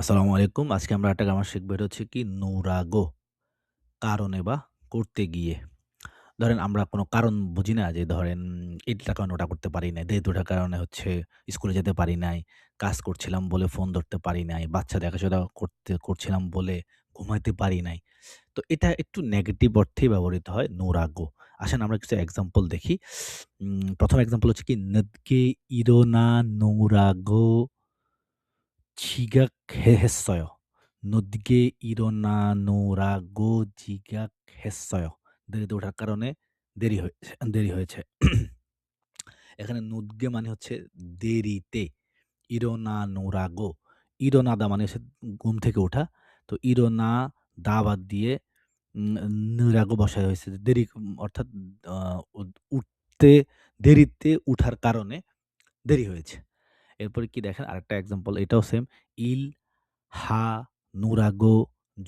আসসালামু আলাইকুম। আজকে আমরা একটা গ্রামার শিখব। এটা হচ্ছে কি? নৌরাগো কারণে বা করতে গিয়ে। ধরেন আমরা কোনো কারণ বুঝি না যে ধরেন এটার কারণে ওটা করতে পারি নাই। দেহ দুটার কারণে হচ্ছে স্কুলে যেতে পারি নাই, কাজ করছিলাম বলে ফোন ধরতে পারি নাই, বাচ্চা দেখাশোনা করতে, করছিলাম বলে ঘুমাইতে পারি নাই। তো এটা একটু নেগেটিভ অর্থেই ব্যবহৃত হয় নৌরাগো আসেন আমরা কিছু এক্সাম্পল দেখি। প্রথম এক্সাম্পল হচ্ছে কি? নদকে ইরোনা নৌরাগো 지각했어요. 늦게 일어나노라고 জিজ্ঞাসা দেরিতে ওঠার কারণে দেরি হয়েছে দেরি হয়েছে। এখানে নুদগে মানে হচ্ছে দেরিতে। ইরোনানোরাগো। ইরোনাদা মানে হচ্ছে ঘুম থেকে ওঠা। তো ইরোনা দা বাদ দিয়ে উম নুরাগো বসায় হয়েছে। দেরি অর্থাৎ আ উদ উঠতে দেরিতে উঠার কারণে দেরি হয়েছে। এরপরে কি দেখেন আরেকটা এক্সাম্পল এটাও সেম। ইল হা নুরাগো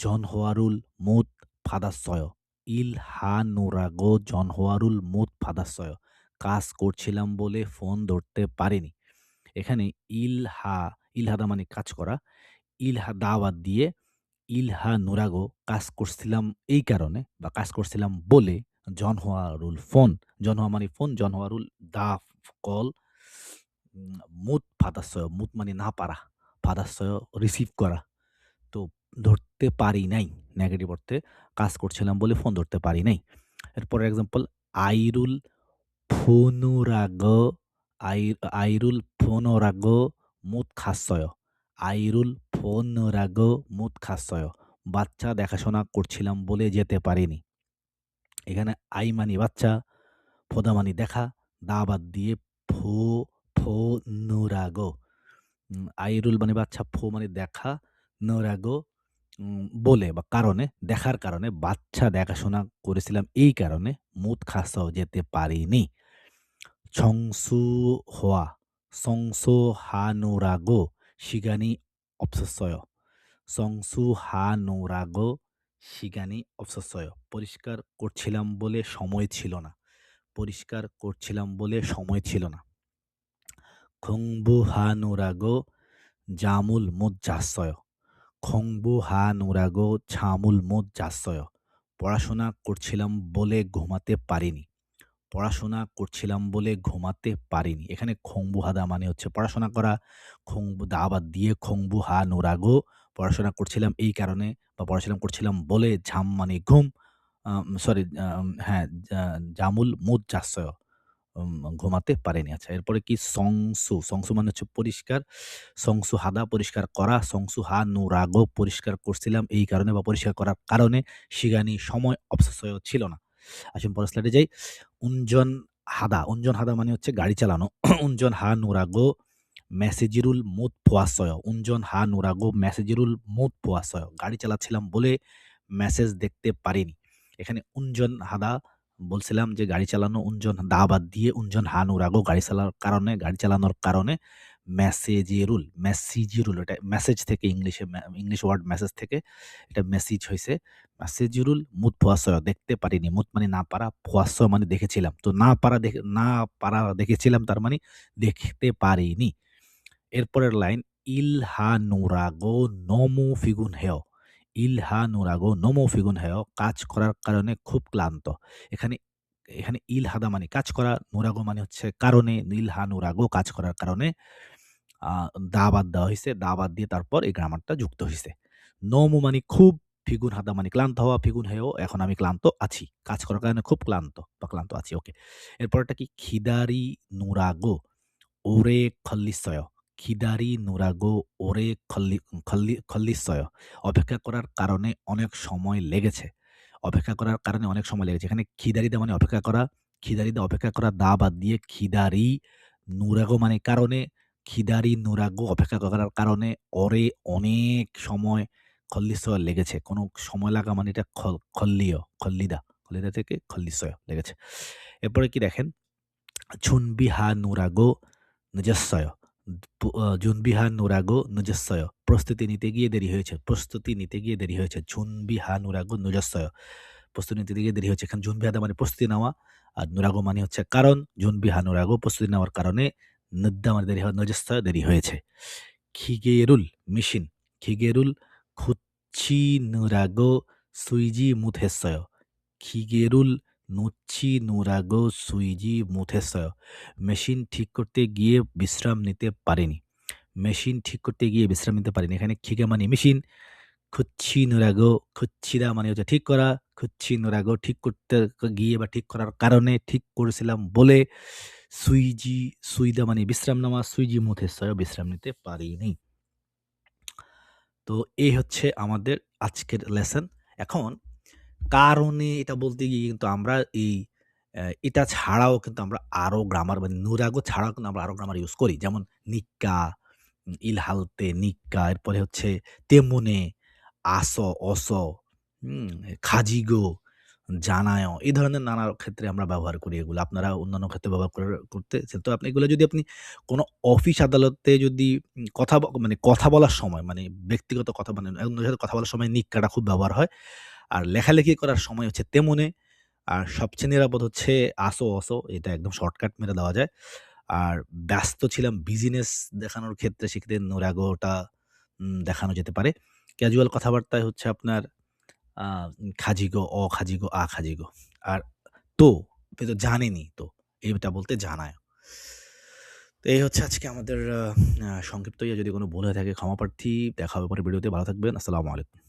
জনহোয়ারুল মুত ফাদাসয়। ইল হা নুরাগো জনহোয়ারুল মুত ফাদাসয়। কাজ করছিলাম বলে ফোন ধরতে পারিনি। এখানে ইল ইলহা, ইলহাদা মানে কাজ করা। ইলহা দাওয়াত দিয়ে ইলহা নুরাগো কাজ করছিলাম এই কারণে বা কাজ করছিলাম বলে জনহোয়ারুল ফোন। জনহোয়া মানে ফোন, জনহোয়ারুল দা কল মুত ফাদাসয়। মুত মানে না পারা। ফাদাসয় রিসিভ করা। তো ধরতে পারি নাই। নেগেটিভ অর্থে কাজ করছিলাম বলে ফোন ধরতে পারি নাই। এরপরের এক্সাম্পল আইরুল ফোনুরাগো আই আইরুল ফোনোরাগো মুত খাসয়। আইরুল ফোনুরাগো মুত খাসয়। বাচ্চা দেখাশোনা করছিলাম বলে যেতে পারিনি। এখানে আই মানি বাচ্চা, ফোদা মানি দেখা, দা বাদ দিয়ে ফো ফো নুরাগো আইরুল মানে বাচ্চা ফো মানে দেখা নোরাগো বলে বা কারণে, দেখার কারণে, বাচ্চা দেখাশোনা করেছিলাম এই কারণে মুদ খাসাও যেতে পারিনি। ছংসু হওয়া সংসো হানুরাগো শিগানি অপসয় সংসু হানুরাগো শিগানি অপসয় পরিষ্কার করছিলাম বলে সময় ছিল না। পরিষ্কার করছিলাম বলে সময় ছিল না। খংবুহানুরাগো জামুল মুজ্জাশ্রয় খংবুহানুরাগো ছামুল মুজ্জাশ্রয় পড়াশোনা করছিলাম বলে ঘুমাতে পারিনি। পড়াশোনা করছিলাম বলে ঘুমাতে পারিনি। এখানে খংবু হাদা মানে হচ্ছে পড়াশোনা করা। খংবু দা আবার দিয়ে খংবু হা নুরাগো পড়াশোনা করছিলাম এই কারণে বা পড়াশোনা করছিলাম বলে ঝাম মানে ঘুম সরি হ্যাঁ জামুল মুদ জাশ্রয় ঘুমাতে পারেনি। আচ্ছা এরপরে কি সংসু, সংসু মানে হচ্ছে পরিষ্কার। সংসু হাদা পরিষ্কার করা, সংসু হা নুরাগো পরিষ্কার করছিলাম এই কারণে বা পরিষ্কার করার কারণে সিগানি সময় অবশয় ছিল না। আসুন পরের স্লাইডে যাই। উনজন হাদা, উনজন হাদা মানে হচ্ছে গাড়ি চালানো। উনজন হা নু নুরাগো মেসেজিরুল মুত পোয়াসয়। উনজন হা নু নুরাগো মেসেজিরুল মুত পোয়াসয়। গাড়ি চালাচ্ছিলাম বলে মেসেজ দেখতে পারিনি। এখানে উনজন হাদা বলছিলাম যে গাড়ি চালানো উনজন দা বাদ দিয়ে উনজন হা নুরাগো গাড়ি চালার কারণে গাড়ি চালানোর কারণে মেসেজেরুল মেসিজিরুল এটা মেসেজ থেকে ইংলিশে ইংলিশ ওয়ার্ড মেসেজ থেকে এটা মেসেজ হইছে। মেসেজিরুল মুত ফুয়াসয় দেখতে পারিনি। মুত মানে না পারা, ফুয়াসয় মানে দেখেছিলাম। তো না পারা দেখে না পারা দেখেছিলাম তার মানে দেখতে পারিনি। এরপরের লাইন ইলহা নুরাগো নমো ফিগুন হেয়। ইলহা নুরাগো নমো ফিগুন হেয় কাজ করার কারণে খুব ক্লান্ত। এখানে এখানে ইলহাদা মানে কাজ করা, নুরাগো মানে হচ্ছে কারণে, ইলহা নুরাগো কাজ করার কারণে দা বাদ দেওয়া হয়েছে দা বাদ দিয়ে তারপর এই গ্রামারটা যুক্ত হয়েছে নমু মানে খুব, ফিগুন হাদা মানে ক্লান্ত হওয়া, ফিগুন হেয় এখন আমি ক্লান্ত আছি। কাজ করার কারণে খুব ক্লান্ত বা ক্লান্ত আছি। ওকে। এরপরেরটা কি খিদারি নুরাগো ওরে খল্লিসয়। খিদারি নুরাগো ওরে খল্লি খল্লি খল্লিশ্চয় অপেক্ষা করার কারণে অনেক সময় লেগেছে। অপেক্ষা করার কারণে অনেক সময় লেগেছে। এখানে খিদারিদা মানে অপেক্ষা করা। খিদারিদা অপেক্ষা করা দা বাদ দিয়ে খিদারি নুরাগো মানে কারণে। খিদারি নুরাগো অপেক্ষা করার কারণে ওরে অনেক সময় খল্লিশয় লেগেছে। কোনো সময় লাগা মানে এটা খল্লিয়, খল্লিদা। খল্লিদা থেকে খল্লিশয় লেগেছে। এরপরে কি দেখেন? ছুনবিহা নুরাগো নিজস্বয় জুনবিহা নুরাগো নুজস্বয়। প্রস্তুতি নিতে গিয়ে দেরি হয়েছে। প্রস্তুতি নিতে গিয়ে দেরি হয়েছে। জুনবিহা নুরাগো নুজস্বয়। প্রস্তুতি নিতে গিয়ে দেরি হয়েছে। এখানে জুনবিহাদা মানে প্রস্তুতি নেওয়া। আর নুরাগো মানে হচ্ছে কারণ। জুনবিহা নুরাগো প্রস্তুতি নেওয়ার কারণে নদ্দা মানে দেরি হয় নজস্বয় দেরি হয়েছে। খিগেরুল মেশিন। খিগেরুল খুচ্ছি নুরাগো সুইজি মুথেস্বয় খিগেরুল নুচ্ছি নুরাগো সুইজি মুথেসয় মেশিন ঠিক করতে গিয়ে বিশ্রাম নিতে পারেনি। মেশিন ঠিক করতে গিয়ে বিশ্রাম নিতে পারেনি। এখানে খিকে মানে মেশিন। খুচ্ছি নুরাগো, খুচ্ছিরা মানে হচ্ছে ঠিক করা। খুচ্ছি নুরাগো ঠিক করতে গিয়ে বা ঠিক করার কারণে ঠিক করেছিলাম বলে সুইজি, সুইদা মানে বিশ্রাম নেওয়া সুইজি মুথেসয় বিশ্রাম নিতে পারিনি। তো এই হচ্ছে আমাদের আজকের লেসন এখন কারণে এটা বলতে গিয়ে কিন্তু আমরা এই এটা ছাড়াও কিন্তু আমরা আরও গ্রামার মানে নুরাগো ছাড়াও কিন্তু আমরা আরও গ্রামার ইউজ করি। যেমন নিক্কা, ইলহালতে, নিক্কা এরপরে হচ্ছে তেমুনে, আস অস খাজিগো, জানায় এই ধরনের নানা ক্ষেত্রে আমরা ব্যবহার করি এগুলো। আপনারা অন্যান্য ক্ষেত্রে ব্যবহার করে করতেছেন। তো আপনি এগুলো যদি আপনি কোনো অফিস আদালতে যদি কথা মানে কথা বলার সময় মানে ব্যক্তিগত কথা মানে অন্যদের সাথে কথা বলার সময় নিক্কাটা খুব ব্যবহার হয়। আর লেখালেখি করার সময় হচ্ছে তেমনে। আর সবচেয়ে নিরাপদ হচ্ছে আসো, অসো এটা একদম শর্টকাট মেরে দেওয়া যায়। আর ব্যস্ত ছিলাম বিজিনেস দেখানোর ক্ষেত্রে সেক্ষেত্রে নোরাগোটা দেখানো যেতে পারে। ক্যাজুয়াল কথাবার্তায় হচ্ছে আপনার খাজিগো, অ খাজিগো, আ খাজিগো। আর তো, তো জানেনই তো। এটা বলতে জানায়। তো এই হচ্ছে আজকে আমাদের সংক্ষিপ্ত ইয়ে যদি কোনো হয়ে থাকে ক্ষমা প্রার্থী। দেখা হবে পরের ভিডিওতে। ভালো থাকবেন। আসসালামু আলাইকুম।